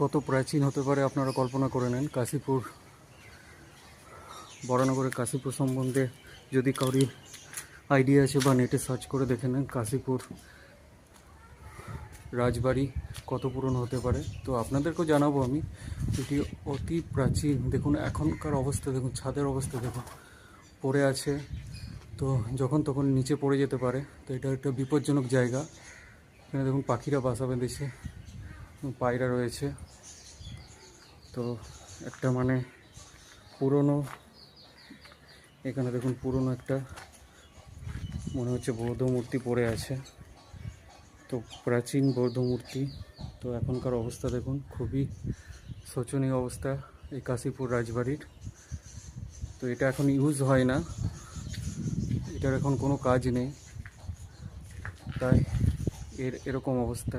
কত প্রাচীন হতে পারে আপনারা কল্পনা করে নেন। কাশীপুর বরানগরের কাশীপুর সম্বন্ধে যদি কাউরি আইডিয়া আছে বা নেটে সার্চ করে দেখে নেন, কাশীপুর রাজবাড়ি কত পুরনো হতে পারে। তো আপনাদেরকেও জানাব আমি, এটি অতি প্রাচীন। দেখুন, এখনকার অবস্থা, দেখুন, ছাদের অবস্থা, দেখুন, পড়ে আছে। তো যখন তখন নিচে পড়ে যেতে পারে। তো এটা একটা বিপজ্জনক জায়গা। এখানে দেখুন, পাখিরা বাসা বেঁধেছে। পায়রা রয়েছে। তো একটা মানে পুরনো, এখানে দেখুন পুরনো একটা মনে হচ্ছে বৌদ্ধ মূর্তি পড়ে আছে। তো প্রাচীন বৌদ্ধ মূর্তি। তো এখনকার অবস্থা দেখুন, খুবই শোচনীয় অবস্থা এই কাশীপুর রাজবাড়ির। তো এটা এখন ইউজ হয় না। এটার এখন কোনো কাজ নেই। তাই এর এরকম অবস্থা।